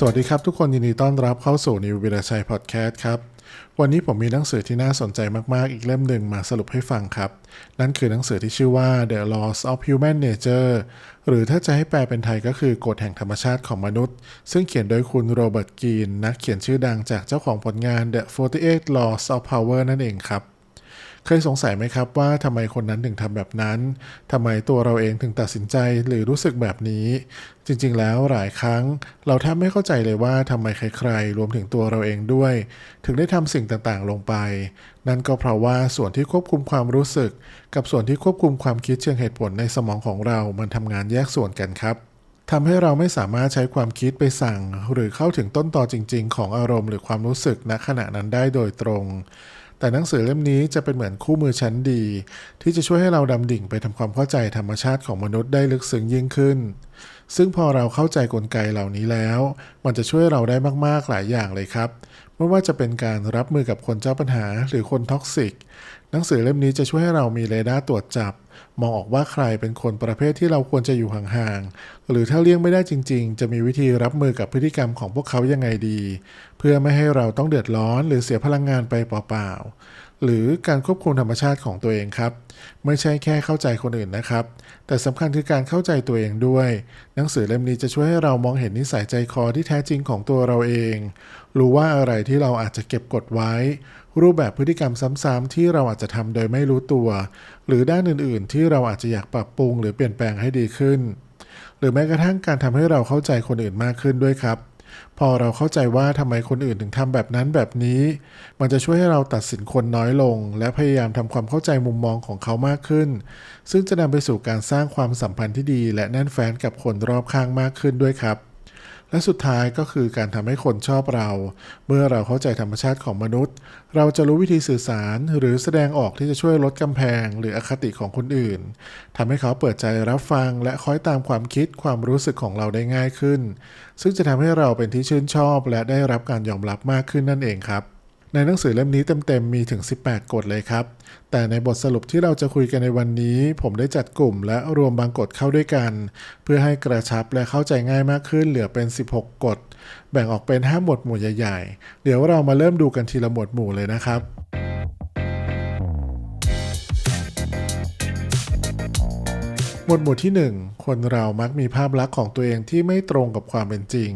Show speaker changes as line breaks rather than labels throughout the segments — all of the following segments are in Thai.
สวัสดีครับทุกคนยินดีต้อนรับเข้าสู่นิววิรชัยพอดแคสต์ครับ วันนี้ผมมีหนังสือที่น่าสนใจมาก ๆ อีกเล่มหนึ่งมาสรุปให้ฟังครับ นั่นคือหนังสือที่ชื่อว่า The Laws of Human Nature หรือถ้าจะให้แปลเป็นไทยก็คือกฎแห่งธรรมชาติของมนุษย์ ซึ่งเขียนโดยคุณโรเบิร์ตกีนนักเขียนชื่อดังจากเจ้าของผลงาน The 48 Laws of Power นั่นเองครับ เคยสงสัยไหมครับว่าทำไมคนนั้นถึงทำแบบนั้นทำไมตัวเราเองถึงตัดสินใจหรือรู้สึกแบบนี้ จริงๆ แล้วหลายครั้ง เราแทบไม่เข้าใจเลยว่าทำไมใครๆ รวมถึงตัวเราเองด้วย ถึงได้ทำสิ่งต่างๆ ลงไป นั่นก็เพราะว่าส่วนที่ควบคุมความรู้สึก กับส่วนที่ควบคุมความคิดเชิงเหตุผลในสมองของเรา มันทำงานแยกส่วนกันครับทำให้เราไม่สามารถใช้ความคิดไปสั่ง หรือเข้าถึงต้นตอจริง ๆ ของอารมณ์หรือความรู้สึกณขณะนั้นได้โดยตรง แต่หนังสือเล่มนี้จะเป็นเหมือนคู่มือชั้นดี ที่จะช่วยให้เราดำดิ่งไปทำความเข้าใจธรรมชาติของมนุษย์ได้ลึกซึ้งยิ่งขึ้น ซึ่งพอเราเข้าใจกลไกเหล่านี้แล้ว มันจะช่วยเราได้มากๆหลายอย่างเลยครับ ไม่ว่าจะเป็นการรับมือกับคนเจ้าปัญหาหรือคนท็อกซิก หนังสือเล่มนี้จะช่วยให้เรามีเรดาร์ตรวจจับ มองออกว่าใครเป็นคนประเภทที่เราควรจะอยู่ห่างๆ หรือถ้าเลี่ยงไม่ได้จริงๆ จะมีวิธีรับมือกับพฤติกรรมของพวกเขายังไงดี เพื่อไม่ให้เราต้องเดือดร้อน หรือเสียพลังงานไปเปล่าๆ หรือการควบคุมธรรมชาติของตัวเองครับ ไม่ใช่แค่เข้าใจคนอื่นนะครับ แต่สำคัญคือการเข้าใจตัวเองด้วย หนังสือเล่มนี้จะช่วยให้เรามองเห็นนิสัยใจคอที่แท้จริงของตัวเราเอง รู้ว่าอะไรที่เราอาจจะเก็บกดไว้ รูปแบบพฤติกรรมซ้ำๆที่เราอาจจะทำโดยไม่รู้ตัว หรือด้านอื่นๆ ที่เราอาจจะอยากปรับปรุง หรือเปลี่ยนแปลงให้ดีขึ้น หรือแม้กระทั่งการทำให้เราเข้าใจคนอื่นมากขึ้นด้วยครับ พอเราเข้าใจว่าทำไมคนอื่นถึงทำแบบนั้นแบบนี้ มันจะช่วยให้เราตัดสินคนน้อยลง และพยายามทำความเข้าใจมุมมองของเขามากขึ้น ซึ่งจะนำไปสู่การสร้างความสัมพันธ์ที่ดี และแน่นแฟ้นกับคนรอบข้างมากขึ้นด้วยครับ และสุดท้ายก็คือการทำให้คนชอบเรา เมื่อเราเข้าใจธรรมชาติของมนุษย์ เราจะรู้วิธีสื่อสารหรือแสดงออกที่จะช่วยลดกำแพง หรืออคติของคนอื่นทำให้เขาเปิดใจรับฟัง และคอยตามความคิดความรู้สึกของเราได้ง่ายขึ้น ซึ่งจะทำให้เราเป็นที่ชื่นชอบ และได้รับการยอมรับมากขึ้นนั่นเองครับ ในหนังสือเล่มนี้เต็มๆมีถึง 18 กฎเลยครับ แต่ในบทสรุปที่เราจะคุยกันในวันนี้ ผมได้จัดกลุ่มและรวมบางกฎเข้าด้วยกัน เพื่อให้กระชับและเข้าใจง่ายมากขึ้นเหลือเป็น 16 กฎ แบ่งออกเป็น 5 หมวดหมู่ใหญ่ๆ เดี๋ยวเรามาเริ่มดูกันทีละหมวดหมู่เลยนะครับหมวดหมู่ที่ 1 คนเรามักมีภาพลักษณ์ของตัวเองที่ไม่ตรงกับความเป็นจริง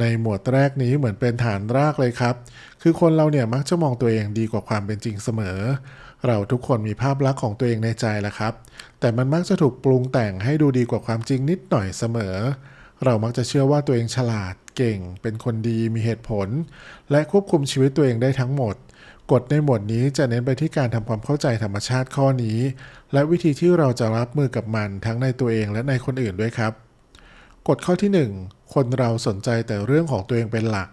ในหมวดแรกนี้เหมือนเป็นฐานรากเลยครับ คือคนเราเนี่ยมักจะมองตัวเองดีกว่าความเป็นจริงเสมอ เราทุกคนมีภาพลักษณ์ของตัวเองในใจแหละครับ แต่มันมักจะถูกปรุงแต่งให้ดูดีกว่าความจริงนิดหน่อยเสมอ เรามักจะเชื่อว่าตัวเองฉลาด เก่ง เป็นคนดี มีเหตุผล และควบคุมชีวิตตัวเองได้ทั้งหมด กฎในหมวดนี้จะเน้นไปที่การทำความเข้าใจธรรมชาติข้อนี้ และวิธีที่เราจะรับมือกับมันทั้งในตัวเองและในคนอื่นด้วยครับ กฎข้อที่ 1 คนเราสนใจแต่เรื่องของตัวเองเป็นหลัก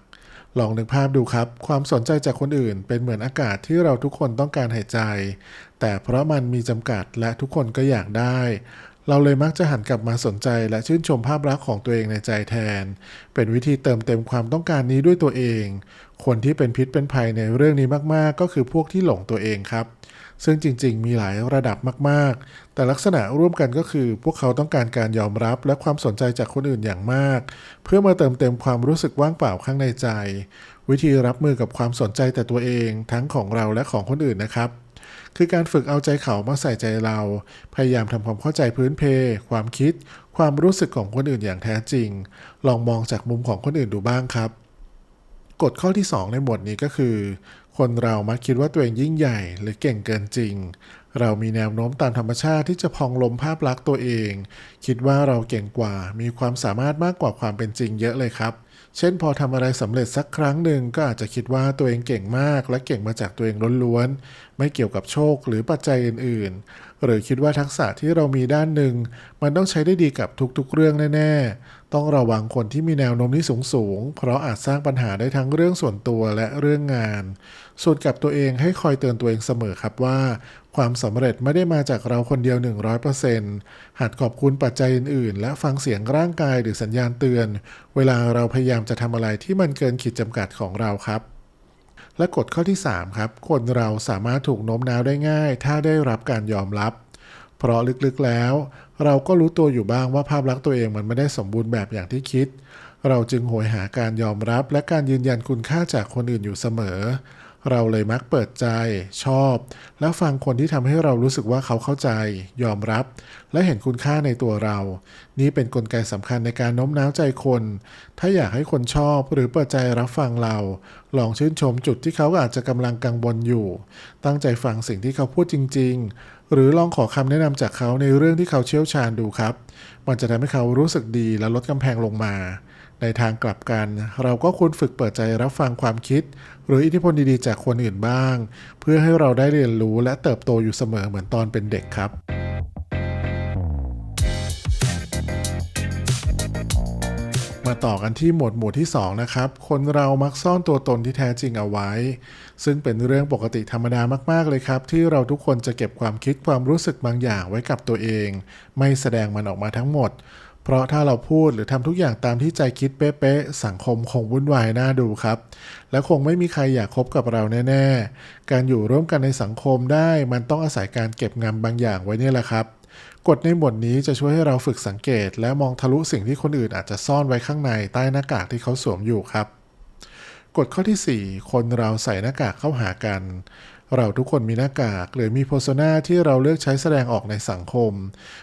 ลองนึกภาพดูครับ ความสนใจจากคนอื่น เป็นเหมือนอากาศที่เราทุกคนต้องการหายใจ แต่เพราะมันมีจำกัดและทุกคนก็อยากได้ เราเลยมักจะหันกลับมาสนใจและชื่นชมภาพลักษณ์ของตัวเองในใจแทน เป็นวิธีเติมเต็มความต้องการนี้ด้วยตัวเอง คนที่เป็นพิษเป็นภัยในเรื่องนี้มากๆ ก็คือพวกที่หลงตัวเองครับ ซึ่งจริงๆ มีหลายระดับมากๆ แต่ลักษณะร่วมกันก็คือ พวกเขาต้องการการยอมรับและความสนใจจากคนอื่นอย่างมาก เพื่อมาเติมเต็มความรู้สึกว่างเปล่าข้างในใจ วิธีรับมือกับความสนใจแต่ตัวเองทั้งของเราและของคนอื่นนะครับคือการฝึกเอาใจเขามาใส่ใจเรา พยายามทำความเข้าใจพื้นเพ ความคิด ความรู้สึกของคนอื่นอย่างแท้จริง ลองมองจากมุมของคนอื่นดูบ้างครับ กฎข้อที่ 2 ในหมวดนี้ก็คือ คนเรามักคิดว่าตัวเองยิ่งใหญ่หรือเก่งเกินจริง เรามีแนวโน้มตามธรรมชาติที่จะพองลมภาพลักษณ์ตัวเอง คิดว่าเราเก่งกว่า มีความสามารถมากกว่าความเป็นจริงเยอะเลยครับ เช่นพอทำอะไรสำเร็จสักครั้งหนึ่งก็อาจจะคิดว่าตัวเองเก่งมาก และเก่งมาจากตัวเองล้วนๆ ไม่เกี่ยวกับโชคหรือปัจจัยอื่นๆ หรือคิดว่าทักษะที่เรามีด้านหนึ่ง มันต้องใช้ได้ดีกับทุกๆ เรื่องแน่ๆ ต้องระวังคนที่มีแนวโน้มนี้สูงๆเพราะอาจสร้างปัญหาได้ทั้งเรื่องส่วนตัวและเรื่องงาน ส่วนกับตัวเองให้คอยเตือนตัวเองเสมอครับว่า ความสำเร็จไม่ได้มาจากเราคนเดียว 100%หัดขอบคุณปัจจัยอื่นๆ และฟังเสียงร่างกายหรือสัญญาณเตือน เวลาเราพยายามจะทำอะไรที่มันเกินขีดจำกัดของเราครับและกฎข้อที่ 3 ครับ คนเราสามารถถูกโน้มน้าวได้ง่าย ถ้าได้รับการยอมรับ เพราะลึกๆแล้ว เราก็รู้ตัวอยู่บ้างว่าภาพลักษณ์ตัวเองมันไม่ได้สมบูรณ์แบบอย่างที่คิด เราจึงโหยหาการยอมรับและการยืนยันคุณค่าจากคนอื่นอยู่เสมอ เราเลยมักเปิดใจ ชอบ และฟังคนที่ทำให้เรารู้สึกว่าเขาเข้าใจ ยอมรับ และเห็นคุณค่าในตัวเรา นี่เป็นนกลไกสำคัญในการโน้มน้าวใจคน ถ้าอยากให้คนชอบหรือเปิดใจรับฟังเรา ลองชื่นชมจุดที่เขาอาจจะกำลังกังวลอยู่ ตั้งใจฟังสิ่งที่เขาพูดจริง ๆ หรือลองขอคำแนะนำจากเขาในเรื่องที่เขาเชี่ยวชาญดูครับ มันจะทำให้เขารู้สึกดีและลดกำแพงลงมา ในทางกลับกัน เราก็ควรฝึกเปิดใจรับฟังความคิด หรืออิทธิพลดีๆ จากคนอื่นบ้าง เพื่อให้เราได้เรียนรู้และเติบโตอยู่เสมอเหมือนตอนเป็นเด็กครับ มาต่อกันที่หมวดหมู่ที่ 2 นะครับ คนเรามักซ่อนตัวตนที่แท้จริงเอาไว้ ซึ่งเป็นเรื่องปกติธรรมดามาก ๆ เลยครับ ที่เราทุกคนจะเก็บความคิดความรู้สึกบางอย่างไว้กับตัวเอง ไม่แสดงมันออกมาทั้งหมด เพราะถ้าเราพูดหรือทำทุกอย่างตามที่ใจคิดเป๊ะๆสังคมคงวุ่นวายน่าดูครับ และคงไม่มีใครอยากคบกับเราแน่ ๆ การอยู่ร่วมกันในสังคมได้มันต้องอาศัยการเก็บงำบางอย่างไว้นี่แหละครับ กฎในบทนี้จะช่วยให้เราฝึกสังเกต และมองทะลุสิ่งที่คนอื่นอาจจะซ่อนไว้ข้างในใต้หน้ากากที่เขาสวมอยู่ครับ กฎข้อที่ 4 คนเราใส่หน้ากากเข้าหากัน เราทุกคนมีหน้ากาก หรือมีโพสนาที่เราเลือกใช้แสดงออกในสังคม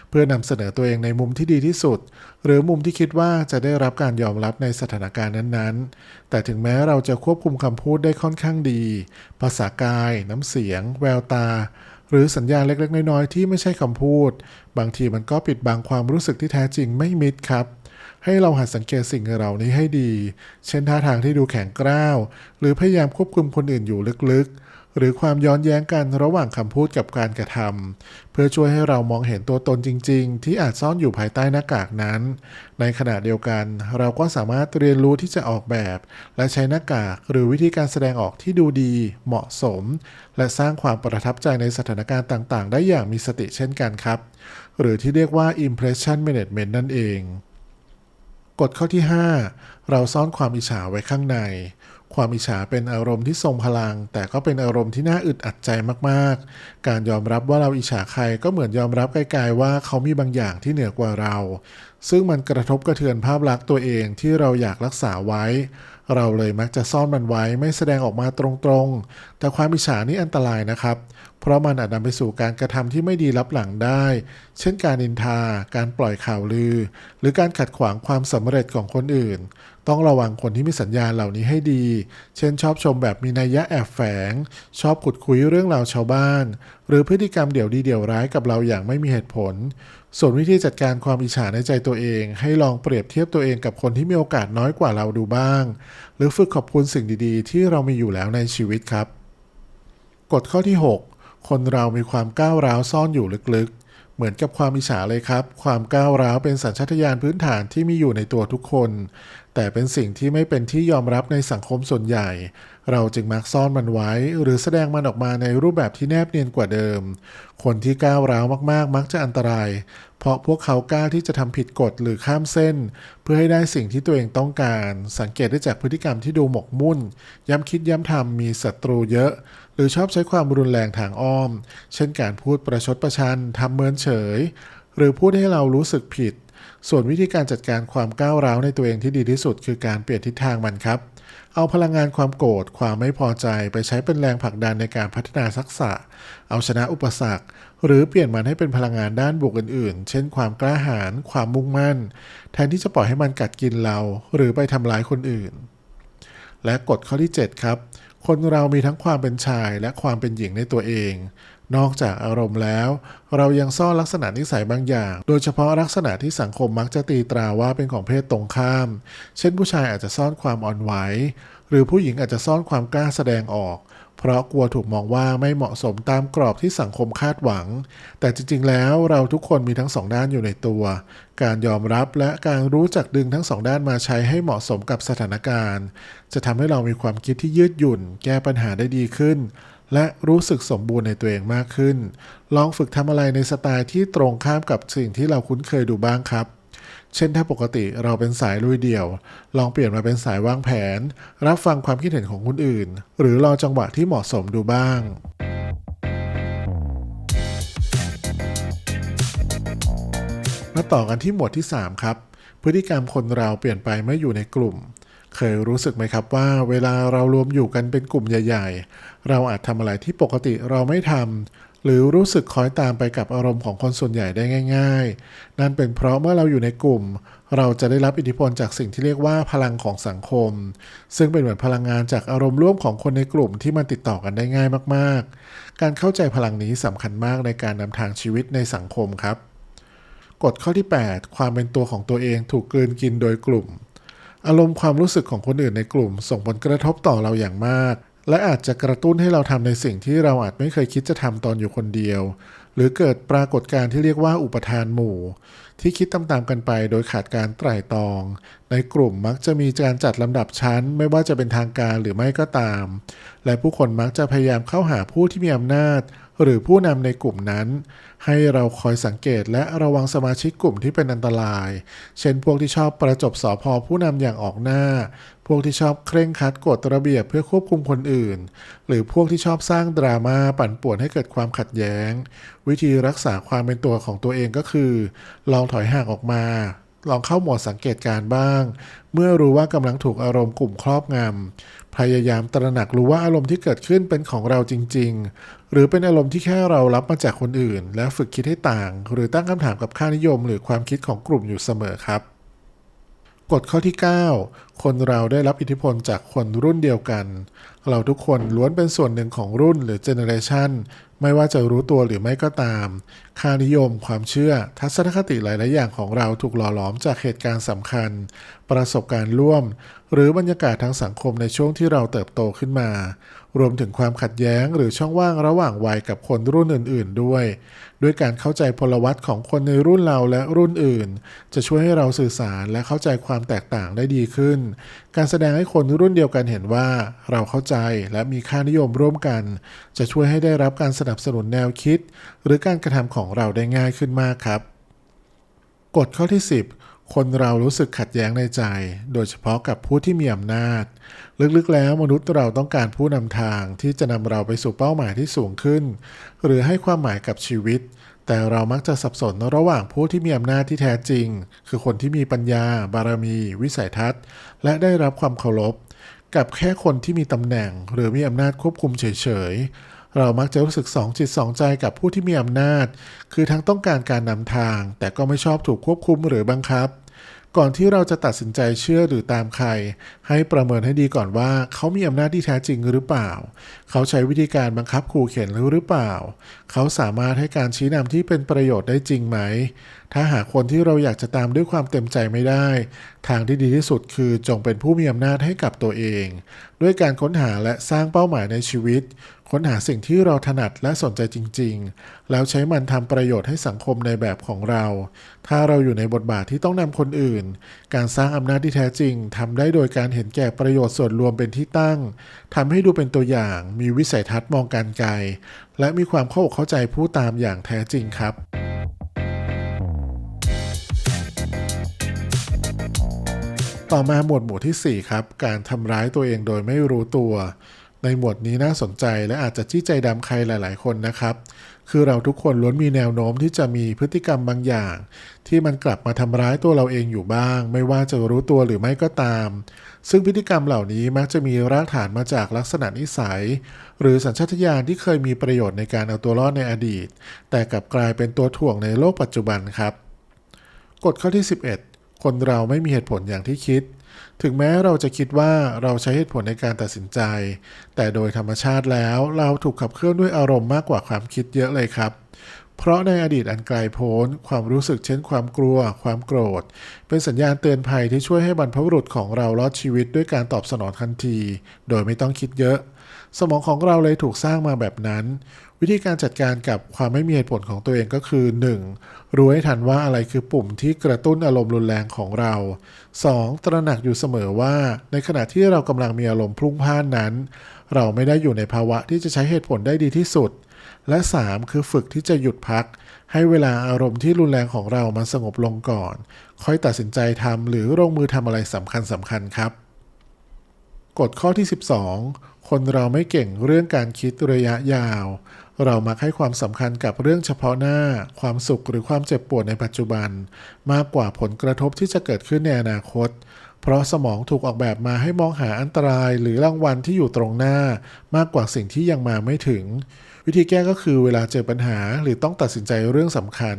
เพื่อนำเสนอตัวเองในมุมที่ดีที่สุด หรือมุมที่คิดว่าจะได้รับการยอมรับในสถานการณ์นั้นๆ แต่ถึงแม้เราจะควบคุมคำพูดได้ค่อนข้างดี ภาษากาย น้ำเสียง แววตา หรือสัญญาณเล็กๆ น้อยๆ ที่ไม่ใช่คำพูด บางทีมันก็ปิดบังความรู้สึกที่แท้จริงไม่มิดครับ ให้เราหัดสังเกตสิ่งเหล่านี้ให้ดี เช่นท่าทางที่ดูแข็งกร้าว หรือพยายามควบคุมคนอื่นอยู่ลึกๆ หรือความย้อนแย้งกันระหว่างคำพูดกับการกระทำเพื่อช่วยให้เรามองเห็นตัวตนจริง ๆ ที่อาจซ่อนอยู่ภายใต้หน้ากากนั้น ในขณะเดียวกัน เราก็สามารถเรียนรู้ที่จะออกแบบ และใช้หน้ากากหรือวิธีการแสดงออกที่ดูดี เหมาะสม และสร้างความประทับใจในสถานการณ์ต่างๆ ได้อย่างมีสติเช่นกันครับ หรือที่เรียกว่า impression management นั่นเองกฎข้อที่ 5 เราซ่อนความอิจฉาไว้ข้างใน ความอิจฉาเป็นอารมณ์ที่ทรงพลัง แต่ก็เป็นอารมณ์ที่น่าอึดอัดใจมากๆ การยอมรับว่าเราอิจฉาใครก็เหมือนยอมรับไกลๆว่าเขามีบางอย่างที่เหนือกว่าเรา ซึ่งมันกระทบกระเทือนภาพลักษณ์ตัวเองที่เราอยากรักษาไว้ เราเลยมักจะซ่อนมันไว้ไม่แสดงออกมาตรงๆ แต่ความอิจฉานี่อันตรายนะครับ เพราะมันอาจนำไปสู่การกระทำที่ไม่ดีลับหลังได้ เช่นการนินทา การปล่อยข่าวลือ หรือการขัดขวางความสำเร็จของคนอื่น ต้องระวังคนที่มีสัญญาณเหล่านี้ให้ดี เช่นชอบชมแบบมีนัยยะแอบแฝง ชอบขุดคุยเรื่องราวชาวบ้าน หรือพฤติกรรมเดี่ยวดีเดี่ยวร้ายกับเราอย่างไม่มีเหตุผล ส่วนวิธีจัดการความอิจฉาในใจตัวเอง ให้ลองเปรียบเทียบตัวเองกับคนที่มีโอกาสน้อยกว่าเราดูบ้าง หรือฝึกขอบคุณสิ่งดี ๆ ที่เรามีอยู่แล้วในชีวิตครับ กฎข้อที่ 6 คนเรามีความก้าวร้าวซ่อนอยู่ลึกๆ เหมือนกับความอิจฉาเลยครับ ความก้าวร้าวเป็นสัญชาตญาณพื้นฐานที่มีอยู่ในตัวทุกคน แต่เป็นสิ่งที่ไม่เป็นที่ยอมรับในสังคมส่วนใหญ่ เราจึงมักซ่อนมันไว้ หรือแสดงมันออกมาในรูปแบบที่แนบเนียนกว่าเดิม คนที่ก้าวร้าวมากๆ มักจะอันตราย เพราะพวกเขากล้าที่จะทำผิดกฎหรือข้ามเส้น เพื่อให้ได้สิ่งที่ตัวเองต้องการ สังเกตได้จากพฤติกรรมที่ดูหมกมุ่น ย้ำคิดย้ำทำมีศัตรูเยอะ หรือชอบใช้ความรุนแรงทางอ้อม เช่นการพูดประชดประชันทำเมินเฉย หรือพูดให้เรารู้สึกผิด ส่วนวิธีการจัดการความก้าวร้าวในตัวเองที่ดีที่สุด คือการเปลี่ยนทิศทางมันครับ เอาพลังงานความโกรธความไม่พอใจไปใช้เป็นแรงผลักดันในการพัฒนาทักษะ เอาชนะอุปสรรค หรือเปลี่ยนมันให้เป็นพลังงานด้านบวกอื่น ๆ เช่น ความกล้าหาญความมุ่งมั่น แทนที่จะปล่อยให้มันกัดกินเรา หรือไปทำร้ายคนอื่น และกฎข้อที่ 7 ครับ คนเรามีทั้งความเป็นชายและความเป็นหญิงในตัวเอง นอกจากอารมณ์แล้ว เรายังซ่อนลักษณะนิสัยบางอย่าง โดยเฉพาะลักษณะที่สังคมมักจะตีตราว่าเป็นของเพศตรงข้าม เช่นผู้ชายอาจจะซ่อนความอ่อนไหว หรือผู้หญิงอาจจะซ่อนความกล้าแสดงออก เพราะกลัวถูกมองว่าไม่เหมาะสมตามกรอบที่สังคมคาดหวัง แต่จริงๆ แล้วเราทุกคนมีทั้งสองด้านอยู่ในตัว การยอมรับและการรู้จักดึงทั้งสองด้านมาใช้ให้เหมาะสมกับสถานการณ์ จะทำให้เรามีความคิดที่ยืดหยุ่น แก้ปัญหาได้ดีขึ้น และรู้สึกสมบูรณ์ในตัวเองมากขึ้น ลองฝึกทำอะไรในสไตล์ที่ตรงข้ามกับสิ่งที่เราคุ้นเคยดูบ้างครับ เช่นถ้าปกติเราเป็นสายลุยเดี่ยว ลองเปลี่ยนมาเป็นสายวางแผน รับฟังความคิดเห็นของคนอื่น หรือรอจังหวะที่เหมาะสมดูบ้างมาต่อกันที่หมวดที่ 3 ครับ พฤติกรรมคนเราเปลี่ยนไปเมื่ออยู่ในกลุ่ม เคยรู้สึกไหมครับว่า เวลาเรารวมอยู่กันเป็นกลุ่มใหญ่ ๆ เราอาจทำอะไรที่ปกติเราไม่ทำ หรือรู้สึกคอยตามไปกับอารมณ์ของคนส่วนใหญ่ได้ง่าย ๆ นั่นเป็นเพราะเมื่อเราอยู่ในกลุ่ม เราจะได้รับอิทธิพลจากสิ่งที่เรียกว่าพลังของสังคม ซึ่งเป็นเหมือนพลังงานจากอารมณ์ร่วมของคนในกลุ่มที่มันติดต่อกันได้ง่ายมากๆ การเข้าใจพลังนี้สำคัญมากในการนำทางชีวิตในสังคมครับ กฎข้อที่ 8 ความเป็นตัวของตัวเองถูกกลืนกินโดยกลุ่มอารมณ์ความรู้สึกของคนอื่นในกลุ่ม ส่งผลกระทบต่อเราอย่างมาก และอาจจะกระตุ้นให้เราทำในสิ่งที่เราอาจไม่เคยคิดจะทำตอนอยู่คนเดียว หรือเกิดปรากฏการณ์ที่เรียกว่าอุปทานหมู่ ที่คิดตามๆกันไปโดยขาดการไตร่ตรอง ในกลุ่มมักจะมีการจัดลำดับชั้น ไม่ว่าจะเป็นทางการหรือไม่ก็ตาม และผู้คนมักจะพยายามเข้าหาผู้ที่มีอำนาจ หรือผู้นำในกลุ่มนั้น ให้เราคอยสังเกตและระวังสมาชิกกลุ่มที่เป็นอันตราย เช่นพวกที่ชอบประจบสอพอผู้นำอย่างออกหน้า พวกที่ชอบเคร่งคัดกฎระเบียบเพื่อควบคุมคนอื่น หรือพวกที่ชอบสร้างดราม่าปั่นป่วนให้เกิดความขัดแย้ง วิธีรักษาความเป็นตัวของตัวเองก็คือ ลองถอยห่างออกมาลองเข้าโหมดสังเกตการบ้าง เมื่อรู้ว่ากำลังถูกอารมณ์กลุ่มครอบงำ พยายามตระหนักรู้ว่าอารมณ์ที่เกิดขึ้นเป็นของเราจริง ๆ หรือเป็นอารมณ์ที่แค่เรารับมาจากคนอื่น และฝึกคิดให้ต่าง หรือตั้งคำถามกับค่านิยม หรือความคิดของกลุ่มอยู่เสมอครับกฎข้อที่ 9 คนเราได้รับอิทธิพลจากคนรุ่นเดียวกัน เราทุกคนล้วนเป็นส่วนหนึ่งของรุ่นหรือเจเนเรชันไม่ว่าจะรู้ตัวหรือไม่ก็ตาม ค่านิยม ความเชื่อ ทัศนคติหลาย ๆ อย่างของเราถูกหล่อหลอมจากเหตุการณ์สำคัญประสบการณ์ร่วม หรือบรรยากาศทางสังคมในช่วงที่เราเติบโตขึ้นมา รวมถึงความขัดแย้งหรือช่องว่างระหว่างวัยกับคนรุ่นอื่น ๆ ด้วย ด้วยการเข้าใจพลวัตของคนในรุ่นเราและรุ่นอื่น จะช่วยให้เราสื่อสารและเข้าใจความแตกต่างได้ดีขึ้น การแสดงให้คนรุ่นเดียวกันเห็นว่า เราเข้าใจและมีค่านิยมร่วมกัน จะช่วยให้ได้รับการสนับสนุนแนวคิด หรือการกระทำของเราได้ง่ายขึ้นมากครับกฎข้อที่ 10 คนเรารู้สึกขัดแย้งในใจ โดยเฉพาะกับผู้ที่มีอำนาจ ลึกๆแล้วมนุษย์เราต้องการผู้นำทางที่จะนำเราไปสู่เป้าหมายที่สูงขึ้น หรือให้ความหมายกับชีวิต แต่เรามักจะสับสนระหว่างผู้ที่มีอำนาจที่แท้จริง คือคนที่มีปัญญา บารมี วิสัยทัศน์ และได้รับความเคารพ กับแค่คนที่มีตำแหน่ง หรือมีอำนาจควบคุมเฉยๆ เรามักจะรู้สึกสองจิตสองใจกับผู้ที่มีอำนาจ คือทั้งต้องการการนำทาง แต่ก็ไม่ชอบถูกควบคุมหรือบังคับ ก่อนที่เราจะตัดสินใจเชื่อหรือตามใคร ให้ประเมินให้ดีก่อนว่า เขามีอำนาจที่แท้จริงหรือเปล่า เขาใช้วิธีการบังคับขู่เข็นหรือเปล่า เขาสามารถให้การชี้นำที่เป็นประโยชน์ได้จริงไหม ถ้าหากคนที่เราอยากจะตามด้วยความเต็มใจไม่ได้ ทางที่ดีที่สุดคือจงเป็นผู้มีอำนาจให้กับตัวเอง ด้วยการค้นหาและสร้างเป้าหมายในชีวิต ค้นหาสิ่งที่เราถนัดและสนใจจริง ๆ แล้วใช้มันทำประโยชน์ให้สังคมในแบบของเรา ถ้าเราอยู่ในบทบาทที่ต้องนำคนอื่น การสร้างอำนาจที่แท้จริงทำได้โดยการเห็นแก่ประโยชน์ส่วนรวมเป็นที่ตั้งทำให้ดูเป็นตัวอย่าง มีวิสัยทัศน์มองการไกล และมีความเข้าอกเข้าใจผู้ตามอย่างแท้จริงครับ ต่อมาหมวดหมู่ที่ 4 ครับ การทำร้ายตัวเองโดยไม่รู้ตัว ในหมวดนี้น่าสนใจและอาจจะจี้ใจดำใครหลาย ๆ คนนะครับ คือเราทุกคนล้วนมีแนวโน้มที่จะมีพฤติกรรมบางอย่าง ที่มันกลับมาทำร้ายตัวเราเองอยู่บ้าง ไม่ว่าจะรู้ตัวหรือไม่ก็ตาม ซึ่งพฤติกรรมเหล่านี้มักจะมีรากฐานมาจากลักษณะนิสัย หรือสัญชาตญาณที่เคยมีประโยชน์ในการเอาตัวรอดในอดีต แต่กลับกลายเป็นตัวถ่วงในโลกปัจจุบันครับ กฎข้อที่ 11 คนเราไม่มีเหตุผลอย่างที่คิด ถึงแม้เราจะคิดว่าเราใช้เหตุผลในการตัดสินใจ แต่โดยธรรมชาติแล้วเราถูกขับเคลื่อนด้วยอารมณ์มากกว่าความคิดเยอะเลยครับ เพราะในอดีตอันไกลโพ้น ความรู้สึกเช่นความกลัว ความโกรธ เป็นสัญญาณเตือนภัยที่ช่วยให้บรรพบุรุษของเรารอดชีวิตด้วยการตอบสนองทันที โดยไม่ต้องคิดเยอะ สมองของเราเลยถูกสร้างมาแบบนั้น วิธีการจัดการกับความไม่มีเหตุผลของตัวเองก็คือ 1. รู้ให้ทันว่าอะไรคือปุ่มที่กระตุ้นอารมณ์รุนแรงของเรา 2. ตระหนักอยู่เสมอว่า ในขณะที่เรากำลังมีอารมณ์พลุ่งพล่านนั้น เราไม่ได้อยู่ในภาวะที่จะใช้เหตุผลได้ดีที่สุด และ 3. คือฝึกที่จะหยุดพัก ให้เวลาอารมณ์ที่รุนแรงของเรามันสงบลงก่อน ค่อยตัดสินใจทำหรือลงมือทำอะไรสำคัญสำคัญครับกฎข้อที่ 12 คนเราไม่เก่งเรื่องการคิดระยะยาว เรามักให้ความสำคัญกับเรื่องเฉพาะหน้า ความสุขหรือความเจ็บปวดในปัจจุบัน มากกว่าผลกระทบที่จะเกิดขึ้นในอนาคต เพราะสมองถูกออกแบบมาให้มองหาอันตรายหรือรางวัลที่อยู่ตรงหน้า มากกว่าสิ่งที่ยังมาไม่ถึง วิธีแก้ก็คือเวลาเจอปัญหาหรือต้องตัดสินใจเรื่องสำคัญ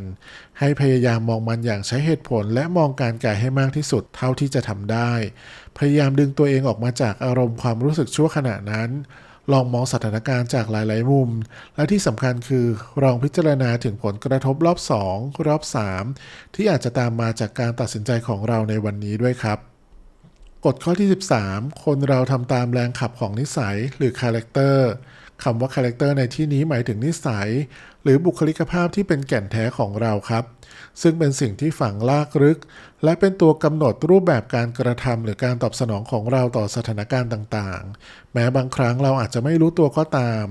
ให้พยายามมองมันอย่างใช้เหตุผล และมองการไกลให้มากที่สุดเท่าที่จะทำได้ พยายามดึงตัวเองออกมาจากอารมณ์ความรู้สึกชั่วขณะนั้น ลองมองสถานการณ์จากหลาย ๆ มุม และที่สำคัญคือลองพิจารณาถึงผลกระทบรอบ 2 รอบ 3 ที่อาจจะตามมาจากการตัดสินใจของเราในวันนี้ด้วยครับกฎข้อที่ 13 คนเราทำตามแรงขับของนิสัยหรือคาแรคเตอร์คำว่าคาแรคเตอร์ในที่นี้หมายถึงนิสัย หรือบุคลิกภาพที่เป็นแก่นแท้ของเราครับ ซึ่งเป็นสิ่งที่ฝังลากลึก และเป็นตัวกำหนดรูปแบบการกระทำหรือการตอบสนองของเราต่อสถานการณ์ต่างๆ แม้บางครั้งเราอาจจะไม่รู้ตัวก็ตาม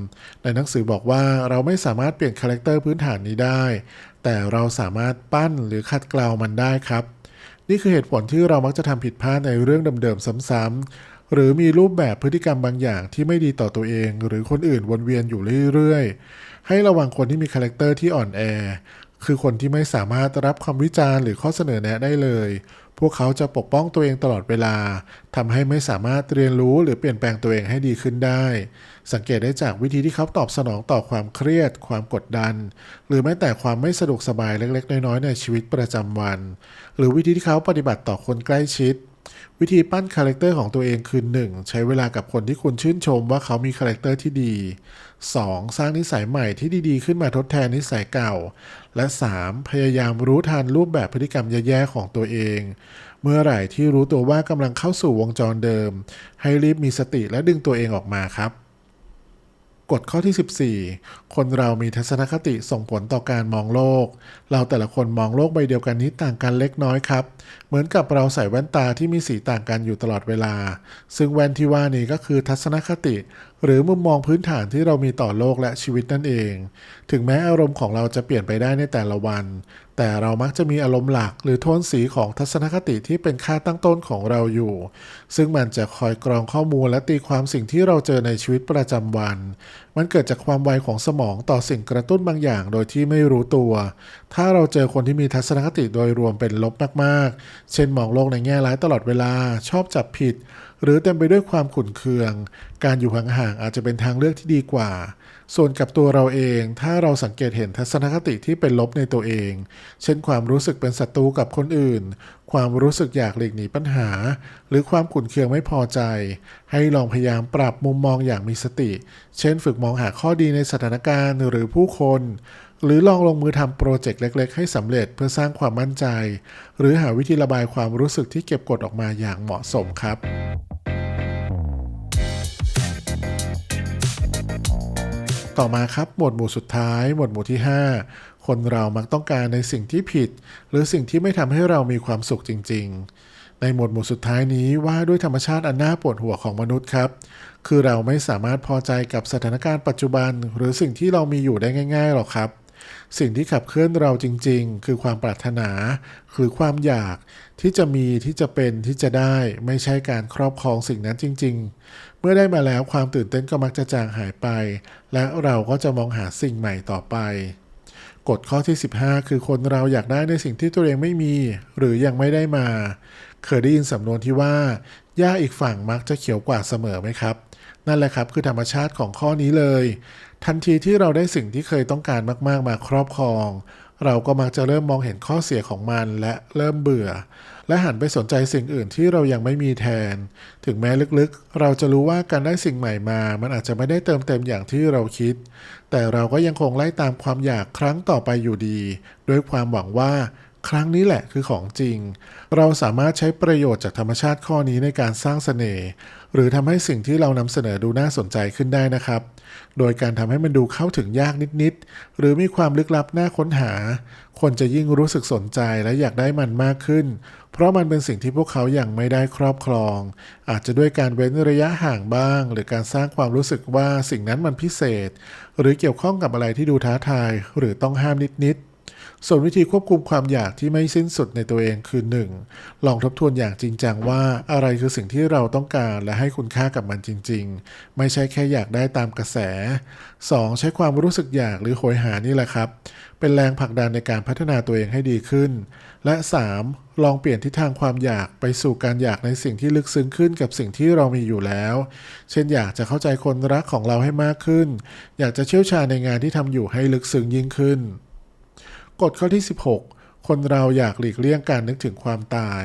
ในหนังสือบอกว่าเราไม่สามารถเปลี่ยนคาแรคเตอร์พื้นฐานนี้ได้ แต่เราสามารถปั้นหรือขัดเกลามันได้ครับ นี่คือเหตุผลที่เรามักจะทำผิดพลาดในเรื่องเดิมๆซ้ำๆหรือมีรูปแบบพฤติกรรมบางอย่างที่ไม่ดีต่อตัวเอง หรือคนอื่นวนเวียนอยู่เรื่อยๆ ให้ระวังคนที่มีคาแรคเตอร์ที่อ่อนแอ คือคนที่ไม่สามารถรับคำวิจารณ์หรือข้อเสนอแนะได้เลย พวกเขาจะปกป้องตัวเองตลอดเวลาทำให้ไม่สามารถเรียนรู้หรือเปลี่ยนแปลงตัวเองให้ดีขึ้นได้ สังเกตได้จากวิธีที่เขาตอบสนองต่อความเครียด ความกดดัน หรือแม้แต่ความไม่สะดวกสบายเล็ก ๆ น้อยๆในชีวิตประจำวัน หรือวิธีที่เขาปฏิบัติต่อคนใกล้ชิดวิธีปั้นคาแรคเตอร์ของตัวเองคือ 1. ใช้เวลากับคนที่คุณชื่นชมว่าเขามีคาแรคเตอร์ที่ดี 2. สร้างนิสัยใหม่ที่ดีๆ ขึ้นมาทดแทนนิสัยเก่า และ 3. พยายามรู้ทันรูปแบบพฤติกรรมแย่ๆของตัวเอง เมื่อไหร่ที่รู้ตัวว่ากำลังเข้าสู่วงจรเดิม ให้รีบมีสติและดึงตัวเองออกมาครับกฎข้อที่ 14 คนเรามีทัศนคติส่งผลต่อการมองโลก เราแต่ละคนมองโลกใบเดียวกันนี้ต่างกันเล็กน้อยครับ เหมือนกับเราใส่แว่นตาที่มีสีต่างกันอยู่ตลอดเวลา ซึ่งแว่นที่ว่านี้ก็คือทัศนคติ หรือมุมมองพื้นฐานที่เรามีต่อโลกและชีวิตนั่นเอง ถึงแม้อารมณ์ของเราจะเปลี่ยนไปได้ในแต่ละวัน แต่เรามักจะมีอารมณ์หลักหรือโทนสีของทัศนคติที่เป็นค่าตั้งต้นของเราอยู่ ซึ่งมันจะคอยกรองข้อมูลและตีความสิ่งที่เราเจอในชีวิตประจำวัน มันเกิดจากความไวของสมองต่อสิ่งกระตุ้นบางอย่างโดยที่ไม่รู้ตัว ถ้าเราเจอคนที่มีทัศนคติโดยรวมเป็นลบมากๆ เช่นมองโลกในแง่ร้ายตลอดเวลา ชอบจับผิด หรือเต็มไปด้วยความขุ่นเคือง การอยู่ห่างๆอาจจะเป็นทางเลือกที่ดีกว่า ส่วนกับตัวเราเอง ถ้าเราสังเกตเห็นทัศนคติที่เป็นลบในตัวเอง เช่นความรู้สึกเป็นศัตรูกับคนอื่น ความรู้สึกอยากหลีกหนีปัญหา หรือความขุ่นเคืองไม่พอใจ ให้ลองพยายามปรับมุมมองอย่างมีสติ เช่น ฝึกมองหาข้อดีในสถานการณ์หรือผู้คนหรือลองลงมือทำโปรเจกต์เล็ก ๆ ให้สำเร็จเพื่อสร้างความมั่นใจ หรือหาวิธีระบายความรู้สึกที่เก็บกดออกมาอย่างเหมาะสมครับต่อมาครับหมวดหมู่สุดท้าย หมวดหมู่ที่ 5 คนเรามักต้องการในสิ่งที่ผิด หรือสิ่งที่ไม่ทำให้เรามีความสุขจริง ๆ ในหมวดหมู่สุดท้ายนี้ว่าด้วยธรรมชาติอันน่าปวดหัวของมนุษย์ครับ คือเราไม่สามารถพอใจกับสถานการณ์ปัจจุบัน หรือสิ่งที่เรามีอยู่ได้ง่าย ๆหรอกครับ สิ่งที่ขับเคลื่อนเราจริง ๆ คือความปรารถนา คือความอยากที่จะมีที่จะเป็นที่จะได้ไม่ใช่การครอบครองสิ่งนั้นจริง ๆ เมื่อได้มาแล้วความตื่นเต้นก็มักจะจางหายไป และเราก็จะมองหาสิ่งใหม่ต่อไปกฎข้อที่ 15 คือคนเราอยากได้ในสิ่งที่ตัวเองไม่มี หรือยังไม่ได้มา เคยได้ยินสำนวนที่ว่าหญ้าอีกฝั่งมักจะเขียวกว่าเสมอไหมครับ นั่นแหละครับคือธรรมชาติของข้อนี้เลยทันทีที่เราได้สิ่งที่เคยต้องการมาก ๆ มาครอบครอง เราก็มักจะเริ่มมองเห็นข้อเสียของมันและเริ่มเบื่อ และหันไปสนใจสิ่งอื่นที่เรายังไม่มีแทน ถึงแม้ลึกๆ เราจะรู้ว่าการได้สิ่งใหม่มา มันอาจจะไม่ได้เติมเต็มอย่างที่เราคิด แต่เราก็ยังคงไล่ตามความอยากครั้งต่อไปอยู่ดี ด้วยความหวังว่าครั้งนี้แหละคือของจริง เราสามารถใช้ประโยชน์จากธรรมชาติข้อนี้ในการสร้างเสน่ห์หรือทำให้สิ่งที่เรานำเสนอดูน่าสนใจขึ้นได้นะครับ โดยการทำให้มันดูเข้าถึงยากนิดๆ หรือมีความลึกลับน่าค้นหา คนจะยิ่งรู้สึกสนใจและอยากได้มันมากขึ้น เพราะมันเป็นสิ่งที่พวกเขายัางไม่ได้ครอบครอง อาจจะด้วยการเว้นระยะห่างบ้าง หรือการสร้างความรู้สึกว่าสิ่งนั้นมันพิเศษ หรือเกี่ยวข้องกับอะไรที่ดูท้าทาย หรือต้องห้ามนิดๆ ส่วนวิธีควบคุมความอยากที่ไม่สิ้นสุดในตัวเองคือ 1. ลองทบทวนอย่างจริงจังว่าอะไรคือสิ่งที่เราต้องการและให้คุณค่ากับมันจริง ๆ ไม่ใช่แค่อยากได้ตามกระแส 2. ใช้ความรู้สึกอยากหรือโหยหานี่แหละครับ เป็นแรงผลักดันในการพัฒนาตัวเองให้ดีขึ้น และ 3. ลองเปลี่ยนทิศทางความอยากไปสู่การอยากในสิ่งที่ลึกซึ้งขึ้นกับสิ่งที่เรามีอยู่แล้ว เช่นอยากจะเข้าใจคนรักของเราให้มากขึ้น อยากจะเชี่ยวชาญในงานที่ทำอยู่ให้ลึกซึ้งยิ่งขึ้น กฎข้อที่ 16 คนเราอยากหลีกเลี่ยงการนึกถึงความตาย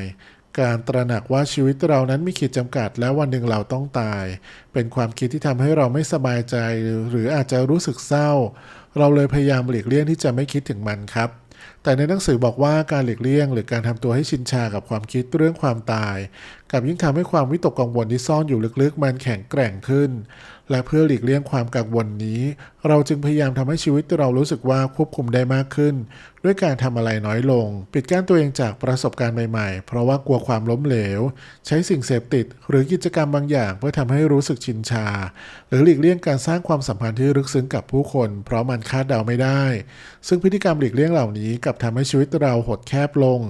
การตระหนักว่าชีวิตเรานั้นมีขีดจำกัดและวันหนึ่งเราต้องตาย เป็นความคิดที่ทำให้เราไม่สบายใจ หรืออาจจะรู้สึกเศร้า เราเลยพยายามหลีกเลี่ยงที่จะไม่คิดถึงมันครับแต่ในหนังสือบอกว่าการหลีกเลี่ยง หรือการทำตัวให้ชินชากับความคิดเรื่องความตายกับยิ่งทำให้ความวิตกกังวลที่ซ่อนอยู่ลึกๆ มันแข็งแกร่งขึ้น และเพื่อหลีกเลี่ยงความกังวลนี้ เราจึงพยายามทำให้ชีวิตเรารู้สึกว่าควบคุมได้มากขึ้น ด้วยการทำอะไรน้อยลง ปิดกั้นตัวเองจากประสบการณ์ใหม่ๆ เพราะว่ากลัวความล้มเหลว ใช้สิ่งเสพติด หรือกิจกรรมบางอย่าง เพื่อทำให้รู้สึกชินชา หรือหลีกเลี่ยงการสร้างความสัมพันธ์ที่ลึกซึ้งกับผู้คน เพราะมันคาดเดาไม่ได้ ซึ่งพฤติกรรมหลีกเลี่ยงเหล่านี้กัับทำให้ชีวิตเราหดแคบลง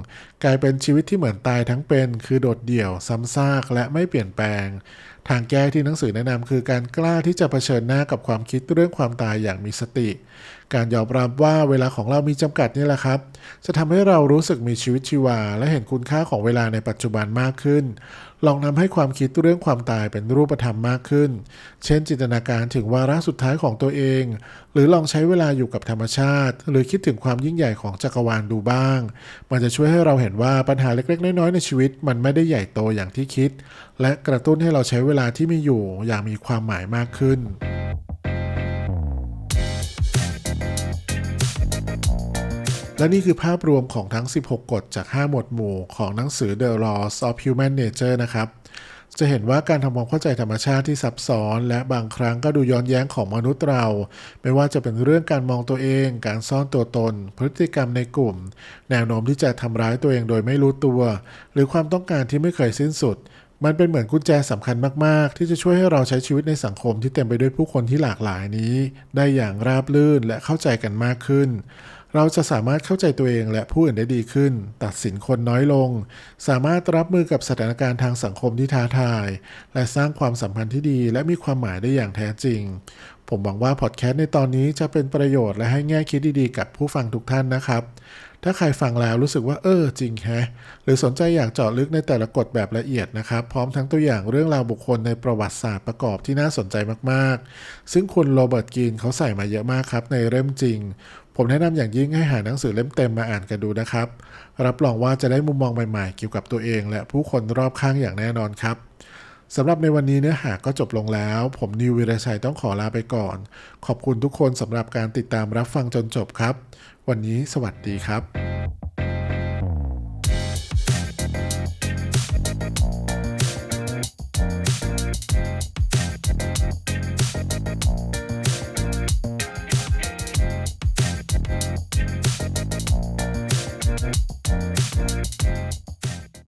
กลายเป็นชีวิตที่เหมือนตายทั้งเป็น คือโดดเดี่ยว ซ้ำซากและไม่เปลี่ยนแปลง ทางแก้ที่หนังสือแนะนำคือการกล้าที่จะเผชิญหน้ากับความคิดเรื่องความตายอย่างมีสติ การยอมรับว่าเวลาของเรามีจำกัดนี่แหละครับ จะทำให้เรารู้สึกมีชีวิตชีวา และเห็นคุณค่าของเวลาในปัจจุบันมากขึ้น ลองนำให้ความคิดเรื่องความตายเป็นรูปธรรมมากขึ้น เช่น จินตนาการถึงวาระสุดท้ายของตัวเอง หรือลองใช้เวลาอยู่กับธรรมชาติ หรือคิดถึงความยิ่งใหญ่ของจักรวาลดูบ้าง มันจะช่วยให้เราเห็นว่าปัญหาเล็กๆ น้อยๆในชีวิต มันไม่ได้ใหญ่โตอย่างที่คิด และกระตุ้นให้เราใช้เวลาที่มีอยู่อย่างมีความหมายมากขึ้น และนี่คือภาพรวมของทั้ง 16 กฎจาก 5 หมวดหมู่ของหนังสือ The Laws of Human Nature นะครับ จะเห็นว่าการทำความเข้าใจธรรมชาติที่ซับซ้อน และบางครั้งก็ดูย้อนแย้งของมนุษย์เรา ไม่ว่าจะเป็นเรื่องการมองตัวเอง การซ่อนตัวตน พฤติกรรมในกลุ่ม แนวโน้มที่จะทำร้ายตัวเองโดยไม่รู้ตัว หรือความต้องการที่ไม่เคยสิ้นสุดมันเป็นเหมือนกุญแจสำคัญมาก ๆ ที่จะช่วยให้เราใช้ชีวิตในสังคมที่เต็มไปด้วยผู้คนที่หลากหลายนี้ ได้อย่างราบรื่นและเข้าใจกันมากขึ้น เราจะสามารถเข้าใจตัวเองและผู้อื่นได้ดีขึ้น ตัดสินคนน้อยลง สามารถรับมือกับสถานการณ์ทางสังคมที่ท้าทาย และสร้างความสัมพันธ์ที่ดี และมีความหมายได้อย่างแท้จริง ผมหวังว่าพอดแคสต์ในตอนนี้จะเป็นประโยชน์และให้แง่คิดดีๆ กับผู้ฟังทุกท่านนะครับ ถ้าใครฟังแล้วรู้สึกว่าเออจริงแฮะ หรือสนใจอยากเจาะลึกในแต่ละกฎแบบละเอียดนะครับ พร้อมทั้งตัวอย่างเรื่องราวบุคคลในประวัติศาสตร์ประกอบที่น่าสนใจมากๆ ซึ่งคุณโรเบิร์ตกีนเขาใส่มาเยอะมากครับในเล่มจริง ผมแนะนำอย่างยิ่งให้หาหนังสือเล่มเต็มมาอ่านกันดูนะครับ รับรองว่าจะได้มุมมองใหม่ๆ เกี่ยวกับตัวเอง และผู้คนรอบข้างอย่างแน่นอนครับสำหรับในวันนี้เนื้อหาก็จบลงแล้ว ผมนิววิรชัยต้องขอลาไปก่อน ขอบคุณทุกคนสำหรับการติดตามรับฟังจนจบครับ วันนี้สวัสดีครับ